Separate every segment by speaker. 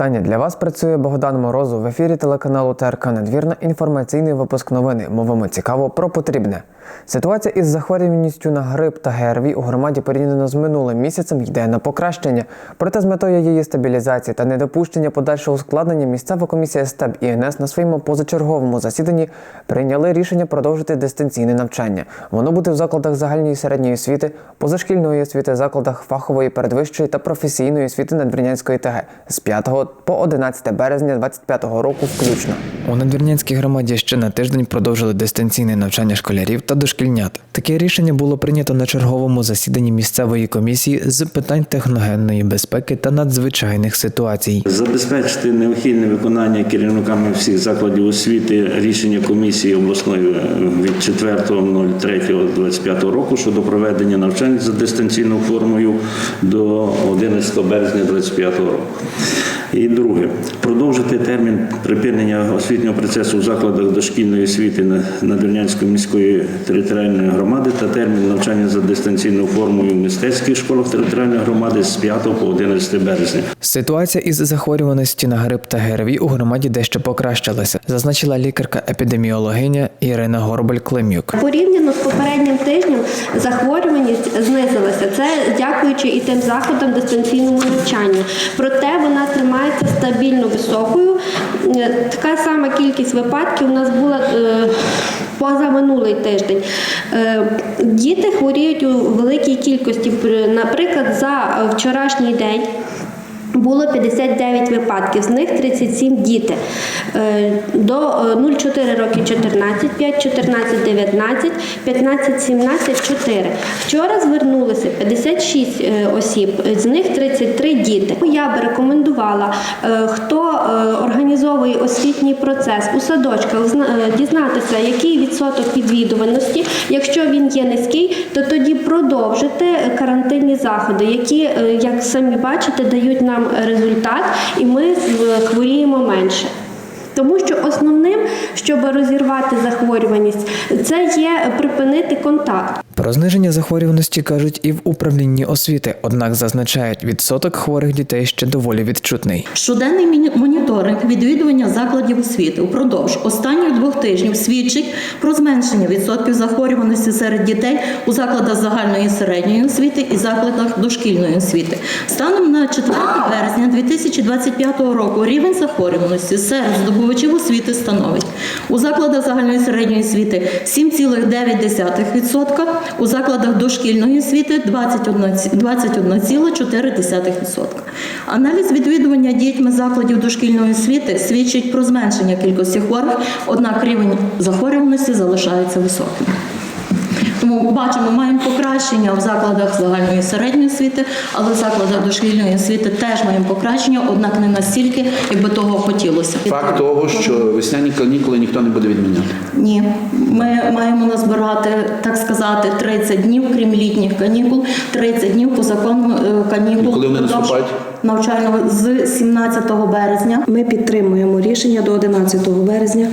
Speaker 1: Вітання для вас працює Богдан Морозов в ефірі телеканалу ТРК Надвірна. Інформаційний випуск новини. Мовимо цікаво про потрібне. Ситуація із захворюваністю на грип та ГРВІ у громаді порівняно з минулим місяцем йде на покращення. Проте з метою її стабілізації та недопущення подальшого ускладнення місцева комісія СТЕБ ІНС на своєму позачерговому засіданні прийняли рішення продовжити дистанційне навчання. Воно буде в закладах загальної середньої освіти, позашкільної освіти, закладах фахової передвищої та професійної освіти Надвірнянської ТГ з 5 по 11 березня 2025 року включно. У Надвірнянській громаді ще на тиждень продовжили дистанційне навчання школярів та дошкільнят. Таке рішення було прийнято на черговому засіданні місцевої комісії з питань техногенної безпеки та надзвичайних ситуацій.
Speaker 2: Забезпечити необхідне виконання керівниками всіх закладів освіти рішення комісії обласної е, від 4.03.25 року щодо проведення навчань за дистанційною формою до 11 березня 2025 року. І друге, продовжити термін припинення освітнього процесу в закладах дошкільної освіти на- Надвірнянської міської територіальної громади та термін навчання за дистанційною формою в мистецьких школах територіальної громади з 5 по 11 березня.
Speaker 1: Ситуація із захворюваності на грип та ГРВІ у громаді дещо покращилася, зазначила лікарка-епідеміологиня Ірина Горобель-Климюк.
Speaker 3: Порівняно з попереднім тижнем захворюваність знизилася. Це дякуючи і тим заходам дистанційному навчанню. Проте вона тримається стабільно високою. Е, Така сама кількість випадків у нас була е, поза минулий тиждень. Е, Діти хворіють у великій кількості. Наприклад, за вчорашній день. Було 59 випадків, з них 37 діти. Е, До е, 0,4 роки 14, 5, 14, 19, 15, 17, 4. Вчора звернулися 56 е, осіб, з них 33 діти. Я би рекомендувала, е, хто е, організовує освітній процес у садочках, зна- е, дізнатися, який відсоток відвідуваності. Якщо він є низький, то тоді продовжити карантинні заходи, які, е, як самі бачите, дають нам результат, і ми е, хворіємо менше. Тому що основним, щоб розірвати захворюваність, це є припинити контакт.
Speaker 1: Про зниження захворюваності кажуть і в управлінні освіти, однак зазначають, відсоток хворих дітей ще доволі відчутний.
Speaker 4: Щоденний моніторинг відвідування закладів освіти упродовж останніх двох тижнів свідчить про зменшення відсотків захворюваності серед дітей у закладах загальної середньої освіти і закладах дошкільної освіти. Станом на 4 березня 2025 року рівень захворюваності серед здобувачів освіти становить у закладах загальної середньої освіти 7,9%, у закладах дошкільної освіти 21,4%. Аналіз відвідування дітьми закладів дошкільної освіти свідчить про зменшення кількості хворих, однак рівень захворюваності залишається високим. Тому бачимо, маємо покращення в закладах загальної середньої освіти, але в закладах дошкільної освіти теж маємо покращення, однак не настільки, як би того хотілося.
Speaker 5: Факт того, що весняні канікули ніхто не буде відміняти.
Speaker 4: Ні, ми маємо назбирати, так сказати, 30 днів, крім літніх канікул, 30 днів по закону е, канікул.
Speaker 5: І коли вони наступають?
Speaker 4: Навчального з 17 березня.
Speaker 6: Ми підтримуємо рішення до 11 березня,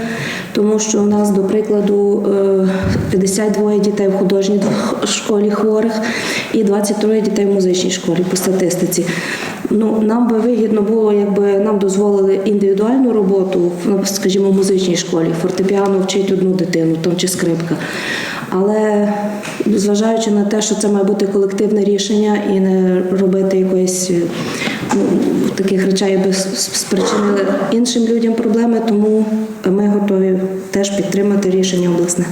Speaker 6: тому що у нас, до прикладу, е, 52 дітей в художній школі хворих і 23 дітей в музичній школі по статистиці. Ну, нам би вигідно було, якби нам дозволили індивідуальну роботу, скажімо, в музичній школі. Фортепіано вчить одну дитину, там чи скрипка. Але зважаючи на те, що це має бути колективне рішення і не робити якоїсь е, ну, таких речей, би с- с- спричинили іншим людям проблеми, тому ми готові теж підтримати рішення обласне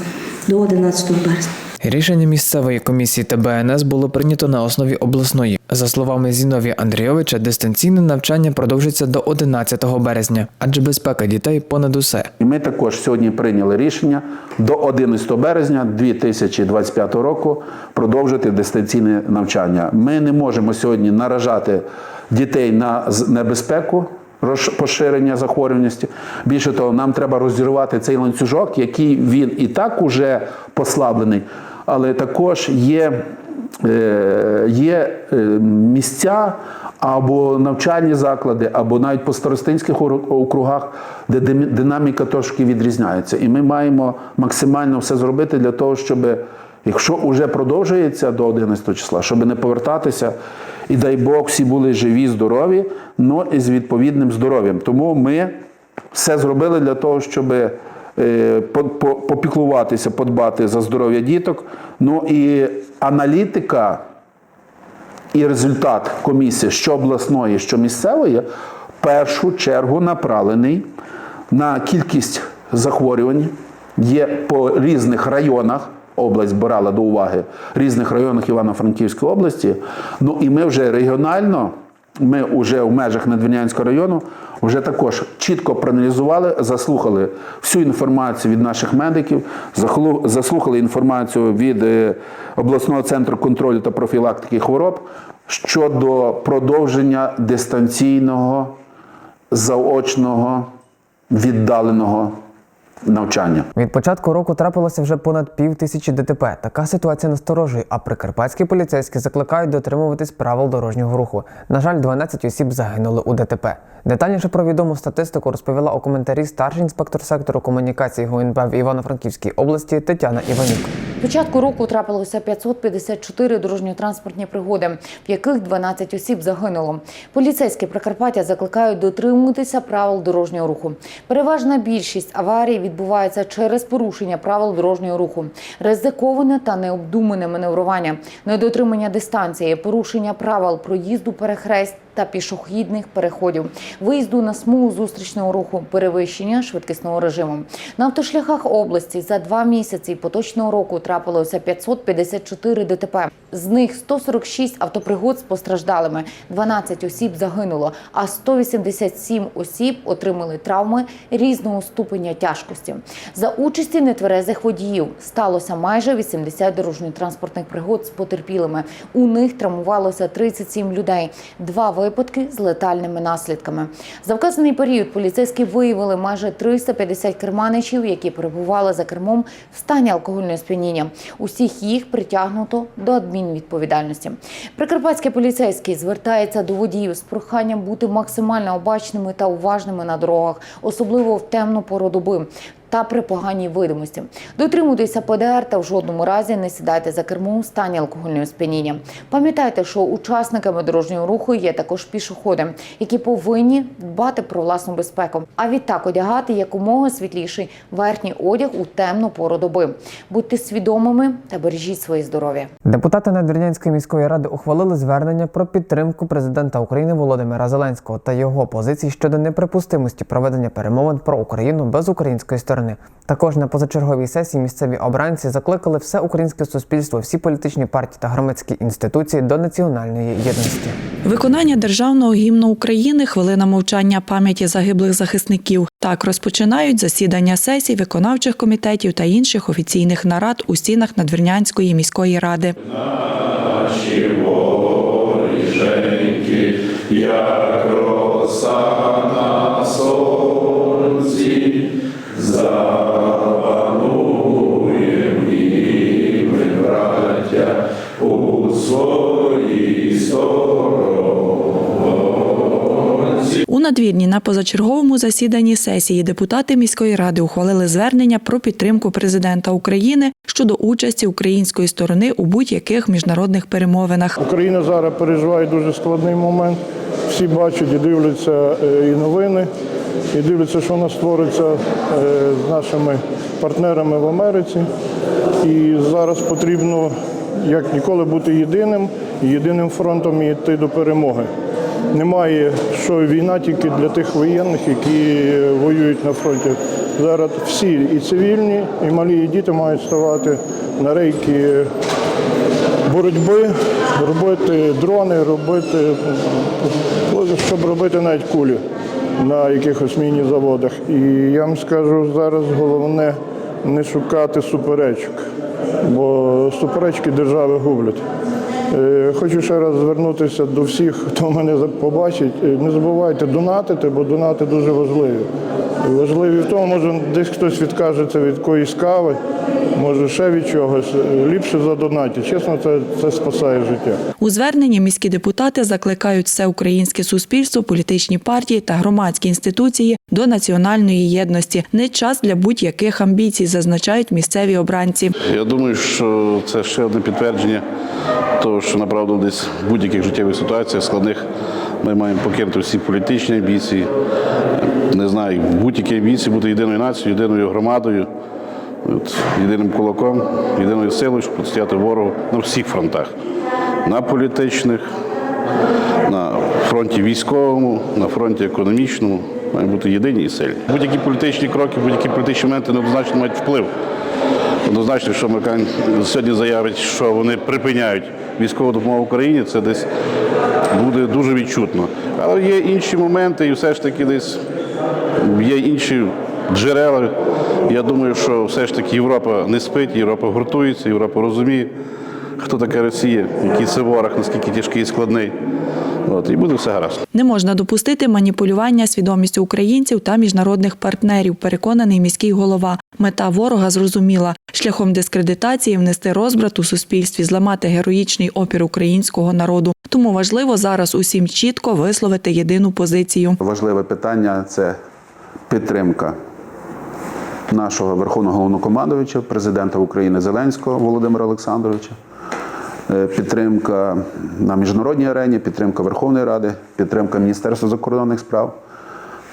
Speaker 6: до 11 березня.
Speaker 1: Рішення місцевої комісії та БНС було прийнято на основі обласної. За словами Зіновія Андрійовича, дистанційне навчання продовжиться до 11 березня, адже безпека дітей понад усе.
Speaker 5: Ми також сьогодні прийняли рішення до 11 березня 2025 року продовжити дистанційне навчання. Ми не можемо сьогодні наражати дітей на небезпеку. Поширення захворюваності. Більше того, нам треба розірвати цей ланцюжок, який він і так уже послаблений, але також є, е, є е, місця або навчальні заклади, або навіть по старостинських округах, де динаміка трошки відрізняється. І ми маємо максимально все зробити для того, щоб Якщо вже продовжується до 11 числа, щоб не повертатися, і дай Бог, всі були живі, здорові, ну і з відповідним здоров'ям. Тому ми все зробили для того, щоб е, по- по- попіклуватися, подбати за здоров'я діток. Ну і аналітика і результат комісії, що обласної, що місцевої, в першу чергу направлений на кількість захворювань. Є по різних районах. Область брала до уваги різних районах Івано-Франківської області. Ну і ми вже регіонально, ми вже в межах Надвірнянського району вже також чітко проаналізували, заслухали всю інформацію від наших медиків, заслухали інформацію від е, обласного центру контролю та профілактики хвороб щодо продовження дистанційного, заочного, віддаленого навчання.
Speaker 1: Від початку року трапилося вже понад пів тисячі ДТП. Така ситуація насторожує, а прикарпатські поліцейські закликають дотримуватись правил дорожнього руху. На жаль, 12 осіб загинули у ДТП. Детальніше про відому статистику розповіла у коментарі старший інспектор сектору комунікації ГУНП в Івано-Франківській області Тетяна Іванюк.
Speaker 7: Початку року трапилося 554 дорожньо-транспортні пригоди, в яких 12 осіб загинуло. Поліцейські Прикарпаття закликають дотримуватися правил дорожнього руху. Переважна більшість аварій відбувається через порушення правил дорожнього руху, ризиковане та необдумане маневрування, недотримання дистанції, порушення правил проїзду перехрест та пішохідних переходів, виїзду на смугу зустрічного руху, перевищення швидкісного режиму. На автошляхах області за два місяці поточного року трапилося 554 ДТП. З них 146 автопригод з постраждалими, 12 осіб загинуло, а 187 осіб отримали травми різного ступеня тяжкості. За участі нетверезих водіїв сталося майже 80 дорожньо-транспортних пригод з потерпілими. У них травмувалося 37 людей. Два випадки з летальними наслідками. За вказаний період поліцейські виявили майже 350 керманичів, які перебували за кермом в стані алкогольного сп'яніння. Усіх їх притягнуто до адмінвідповідальності. Прикарпатські поліцейські звертаються до водіїв з проханням бути максимально обачними та уважними на дорогах, особливо в темну пору доби. Та при поганій видимості дотримуйтеся ПДР та в жодному разі не сідайте за кермом в стані алкогольного сп'яніння. Пам'ятайте, що учасниками дорожнього руху є також пішоходи, які повинні дбати про власну безпеку, а відтак одягати якомога світліший верхній одяг у темну пору доби. Будьте свідомими та бережіть своє здоров'я.
Speaker 1: Депутати Надвірнянської міської ради ухвалили звернення про підтримку президента України Володимира Зеленського та його позиції щодо неприпустимості проведення перемовин про Україну без української сторони. Також на позачерговій сесії місцеві обранці закликали все українське суспільство, всі політичні партії та громадські інституції до національної єдності.
Speaker 8: Виконання державного гімну України хвилина мовчання пам'яті загиблих захисників. Так розпочинають засідання сесій виконавчих комітетів та інших офіційних нарад у стінах Надвірнянської міської ради. У надвірні на позачерговому засіданні сесії депутати міської ради ухвалили звернення про підтримку президента України щодо участі української сторони у будь-яких міжнародних перемовинах.
Speaker 9: Україна зараз переживає дуже складний момент. Всі бачать і дивляться е, і новини, і дивляться, що у нас твориться е, з нашими партнерами в Америці. І зараз потрібно як ніколи бути єдиним, єдиним фронтом і йти до перемоги. Немає що війна тільки для тих воєнних, які воюють на фронті. Зараз всі і цивільні, і малі, і діти мають ставати на рейки боротьби, робити дрони, робити, щоб робити навіть кулі на якихось міні-заводах. І я вам скажу, зараз головне не шукати суперечок, бо суперечки держави гублять. Е, Хочу ще раз звернутися до всіх, хто мене за- побачить. Е, Не забувайте донатити, бо донати дуже важливі. Важливі в тому, може десь хтось відкажеться від якоїсь кави, може ще від чогось. Е, Ліпше задонатити. Чесно, це, це спасає життя.
Speaker 8: У зверненні міські депутати закликають все українське суспільство, політичні партії та громадські інституції до національної єдності. Не час для будь-яких амбіцій, зазначають місцеві обранці.
Speaker 10: Я думаю, що це ще одне підтвердження того, що направду десь в будь-яких життєвих ситуаціях складних ми маємо покинути всі політичні амбіції. Не знаю, будь-які амбіції бути єдиною нацією, єдиною громадою, от, єдиним кулаком, єдиною силою, щоб протистояти ворогу на всіх фронтах. На політичних, на фронті військовому, на фронті економічному. Маємо бути єдині і сильні. Будь-які політичні кроки, будь-які політичні моменти неоднозначно мають вплив. Однозначно, що Американ сьогодні заявить, що вони припиняють військову допомогу Україні, це десь буде дуже відчутно. Але є інші моменти, і все ж таки десь є інші джерела. Я думаю, що все ж таки Європа не спить, Європа гуртується, Європа розуміє, хто така Росія, який це ворог, наскільки тяжкий і складний. От, і буде все гаразд.
Speaker 8: Не можна допустити маніпулювання свідомістю українців та міжнародних партнерів, переконаний міський голова. Мета ворога зрозуміла шляхом дискредитації внести розбрат у суспільстві, зламати героїчний опір українського народу. Тому важливо зараз усім чітко висловити єдину позицію.
Speaker 5: Важливе питання це підтримка нашого верховного головнокомандувача, президента України Зеленського Володимира Олександровича. Е, Підтримка на міжнародній арені, підтримка Верховної Ради, підтримка Міністерства закордонних справ.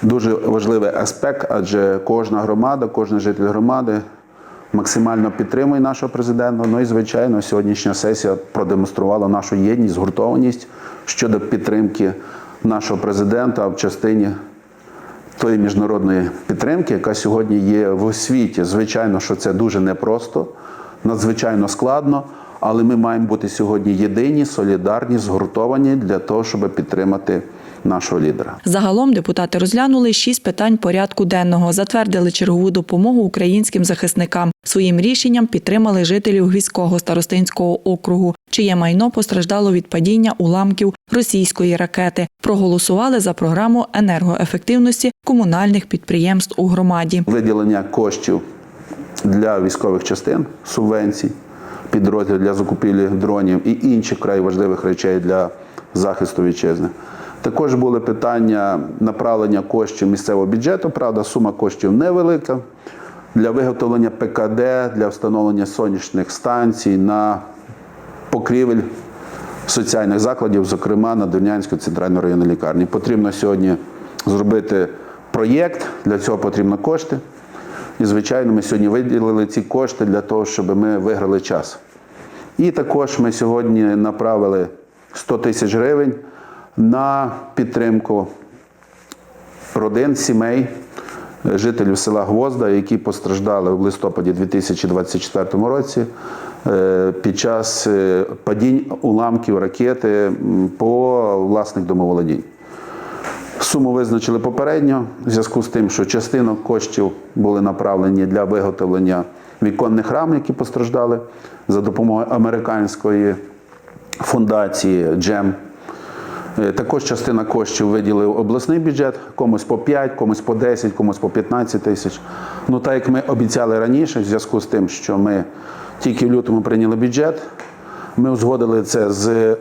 Speaker 5: Дуже важливий аспект, адже кожна громада, кожен житель громади максимально підтримує нашого президента. Ну і звичайно, сьогоднішня сесія продемонструвала нашу єдність, згуртованість щодо підтримки нашого президента в частині тої міжнародної підтримки, яка сьогодні є в світі. Звичайно, що це дуже непросто, надзвичайно складно, але ми маємо бути сьогодні єдині, солідарні, згуртовані для того, щоб підтримати нашого лідера.
Speaker 8: Загалом депутати розглянули шість питань порядку денного, затвердили чергову допомогу українським захисникам. Своїм рішенням підтримали жителів Гвізького старостинського округу, чиє майно постраждало від падіння уламків російської ракети. Проголосували за програму енергоефективності комунальних підприємств у громаді.
Speaker 5: Виділення коштів для військових частин, субвенцій, підрозділів для закупівлі дронів і інших край важливих речей для захисту вітчизни. Також були питання направлення коштів місцевого бюджету. Правда, сума коштів невелика для виготовлення ПКД, для встановлення сонячних станцій на покрівель соціальних закладів, зокрема на Донянську центральну районну лікарні. Потрібно сьогодні зробити проєкт, для цього потрібно кошти. І, звичайно, ми сьогодні виділили ці кошти для того, щоб ми виграли час. І також ми сьогодні направили 100 тисяч гривень на підтримку родин, сімей, жителів села Гвозда, які постраждали в листопаді 2024 році е, під час е, падінь уламків ракети по власних домоволодінь. Суму визначили попередньо, в зв'язку з тим, що частина коштів були направлені для виготовлення віконних рам, які постраждали за допомогою американської фундації Джем. Е, Також частина коштів виділив обласний бюджет, комусь по 5, комусь по 10, комусь по 15 тисяч. Ну так як ми обіцяли раніше, в зв'язку з тим, що ми тільки в лютому прийняли бюджет, ми узгодили це з е,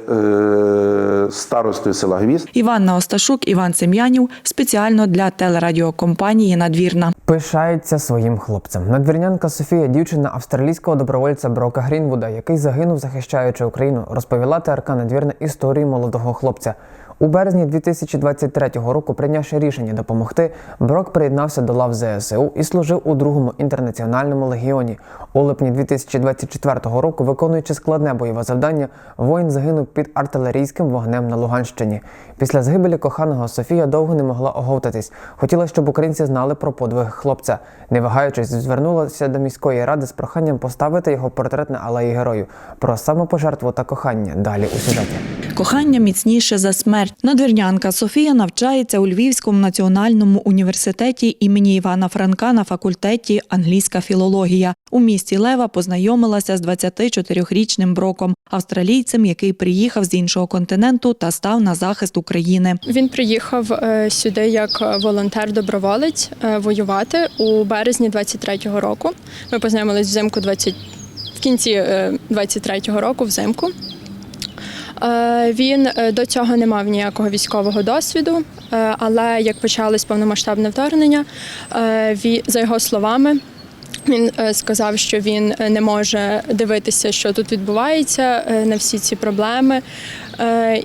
Speaker 5: старостою села Гвіз.
Speaker 8: Іванна Осташук, Іван Сем'янів спеціально для телерадіокомпанії Надвірна.
Speaker 1: Пишається своїм хлопцем. Надвірнянка Софія, дівчина австралійського добровольця Брока Грінвуда, який загинув, захищаючи Україну, розповіла ТРК Надвірна історію молодого хлопця. У березні 2023 року, прийнявши рішення допомогти, Брок приєднався до лав ЗСУ і служив у другому інтернаціональному легіоні. У липні 2024 року, виконуючи складне бойове завдання, воїн загинув під артилерійським вогнем на Луганщині. Після згибелі коханого Софія довго не могла оговтатись. Хотіла, щоб українці знали про подвиг хлопця. Не вагаючись, звернулася до міської ради з проханням поставити його портрет на алеї герою. Про самопожертву та кохання далі у сюжеті.
Speaker 8: Кохання міцніше за смерть. Надвірнянка Софія навчається у Львівському національному університеті імені Івана Франка на факультеті англійська філологія. У місті Лева познайомилася з 24-річним броком, австралійцем, який приїхав з іншого континенту та став на захист України.
Speaker 11: Він приїхав е, сюди як волонтер-доброволець е, воювати у березні 23-го року. Ми познайомились взимку 20, в кінці е, 23-го року взимку. Е, Він е, до цього не мав ніякого військового досвіду, е, але як почалось повномасштабне вторгнення, за його словами, він сказав, що він не може дивитися, що тут відбувається, на всі ці проблеми,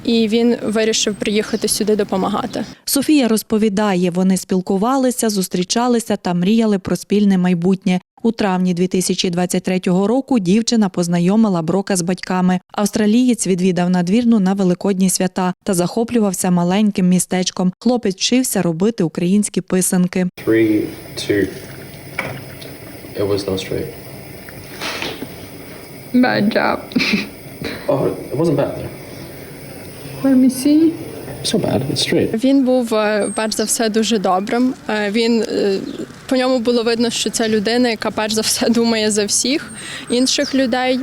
Speaker 11: і він вирішив приїхати сюди допомагати.
Speaker 8: Софія розповідає, вони спілкувалися, зустрічалися та мріяли про спільне майбутнє. У травні 2023 року дівчина познайомила Брока з батьками. Австралієць відвідав надвірну на великодні свята та захоплювався маленьким містечком. Хлопець вчився робити українські писанки.
Speaker 12: Three, two. It was not straight.
Speaker 13: Bad job.
Speaker 12: Oh, it wasn't bad.
Speaker 13: Let me see.
Speaker 12: It's bad. It's straight.
Speaker 11: Він був е, перш за все дуже добрим. Е, Він е, по ньому було видно, що це людина, яка перш за все думає за всіх інших людей.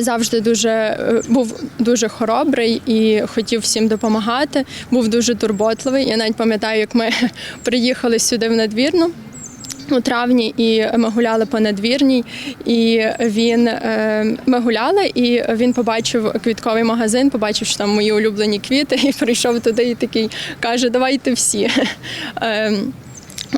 Speaker 11: Завжди дуже був дуже хоробрий і хотів всім допомагати. Був дуже турботливий. Я навіть пам'ятаю, як ми приїхали сюди в надвірну. У травні і ми гуляли по надвірній, і він е, ми гуляли, і він побачив квітковий магазин, побачив, що там мої улюблені квіти, і прийшов туди і такий каже: Давайте всі. Е,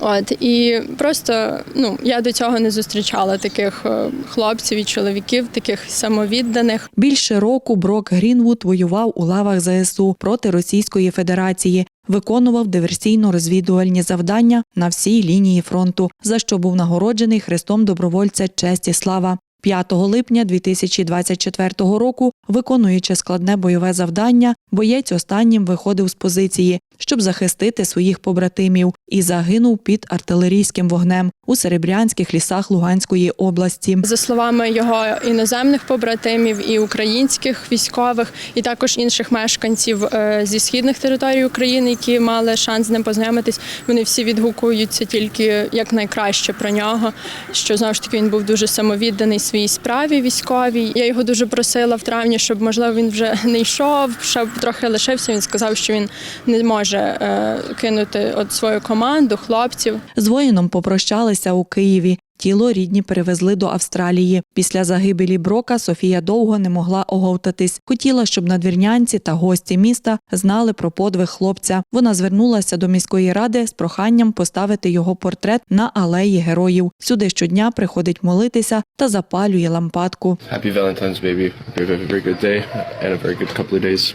Speaker 11: От і просто ну я до цього не зустрічала таких е, хлопців і чоловіків, таких самовідданих.
Speaker 8: Більше року Брок Грінвуд воював у лавах ЗСУ проти Російської Федерації, виконував диверсійно-розвідувальні завдання на всій лінії фронту, за що був нагороджений хрестом добровольця честь і слава. 5 липня 2024 року, виконуючи складне бойове завдання, боєць останнім виходив з позиції, щоб захистити своїх побратимів, і загинув під артилерійським вогнем у серебрянських лісах Луганської області.
Speaker 11: За словами його іноземних побратимів і українських військових, і також інших мешканців е, зі східних територій України, які мали шанс з ним познайомитись, вони всі відгукуються тільки як найкраще про нього. Що знову ж таки він був дуже самовідданий своїй справі військовій. Я його дуже просила в травні, щоб можливо він вже не йшов, щоб трохи лишився. Він сказав, що він не може е, кинути от свою команду, хлопців.
Speaker 8: З воїном попрощалися у Києві. Тіло рідні перевезли до Австралії. Після загибелі Брока Софія довго не могла оговтатись. Хотіла, щоб надвірнянці та гості міста знали про подвиг хлопця. Вона звернулася до міської ради з проханням поставити його портрет на алеї героїв. Сюди щодня приходить молитися та запалює лампадку.
Speaker 12: Happy Valentine's, baby. Hope you have a very good day and a very good couple of days.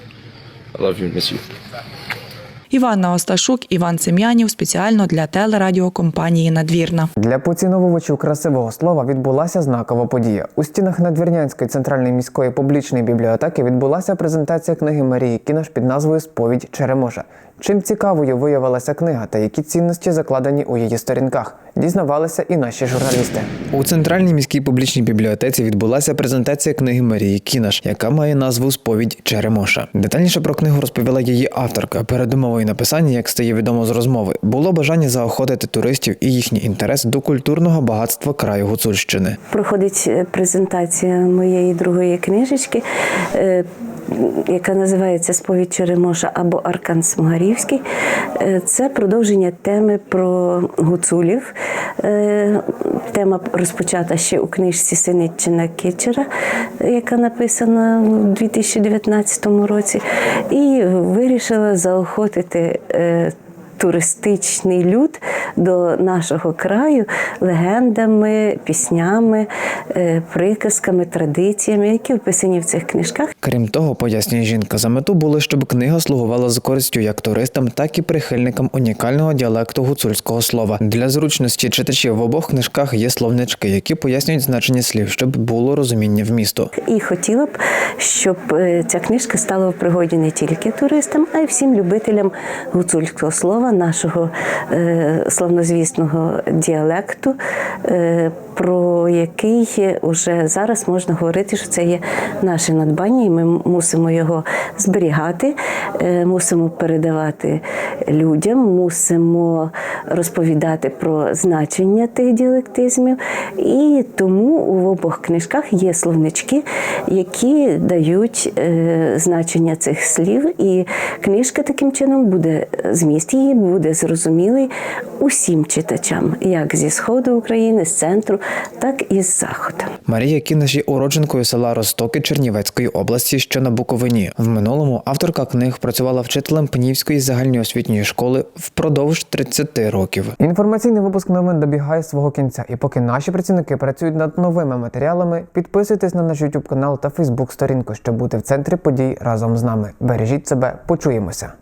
Speaker 12: I love you miss you.
Speaker 8: Іванна Осташук, Іван Сем'янів спеціально для телерадіокомпанії Надвірна.
Speaker 1: Для поціновувачів красивого слова відбулася знакова подія. У стінах Надвірнянської центральної міської публічної бібліотеки відбулася презентація книги Марії Кінош під назвою Сповідь Черемоша. Чим цікавою виявилася книга та які цінності закладені у її сторінках, дізнавалися і наші журналісти. У центральній міській публічній бібліотеці відбулася презентація книги Марії Кінаш, яка має назву Сповідь Черемоша. Детальніше про книгу розповіла її авторка. Перед умовою написання, як стає відомо з розмови, було бажання заохотити туристів і їхній інтерес до культурного багатства краю Гуцульщини.
Speaker 14: проходить е, презентація моєї другої книжечки, е, яка називається Сповідь Черемоша або Аркан Смогарівський. Е, Це продовження теми про гуцулів. Е, Тема розпочата ще у книжці Синиччина Кичера, яка написана у 2019 році, і вирішила заохотити. Туристичний люд до нашого краю легендами, піснями, е, приказками, традиціями, які описані в цих книжках.
Speaker 1: Крім того, пояснює жінка, за мету було, щоб книга слугувала з користю як туристам, так і прихильникам унікального діалекту гуцульського слова. Для зручності читачів в обох книжках є словнички, які пояснюють значення слів, щоб було розуміння вмісту.
Speaker 14: І хотіла б, щоб е, ця книжка стала в пригоді не тільки туристам, а й всім любителям гуцульського слова, нашого е, славнозвісного діалекту, е, про який вже зараз можна говорити, що це є наше надбання, і ми мусимо його зберігати, е, мусимо передавати людям, мусимо розповідати про значення тих діалектизмів. І тому в обох книжках є словнички, які дають значення цих слів. І книжка таким чином буде зміст її буде зрозумілий усім читачам, як зі сходу України, з центру, так і з заходу.
Speaker 1: Марія Кінеш є уродженкою села Ростоки Чернівецької області, що на Буковині. В минулому авторка книг працювала вчителем Пнівської загальноосвітньої школи впродовж 30 років. Інформаційний випуск новин добігає свого кінця, і поки наші працівники працюють над новими матеріалами, підписуйтесь на наш YouTube канал та Facebook сторінку, щоб бути в центрі подій разом з нами. Бережіть себе, почуємося.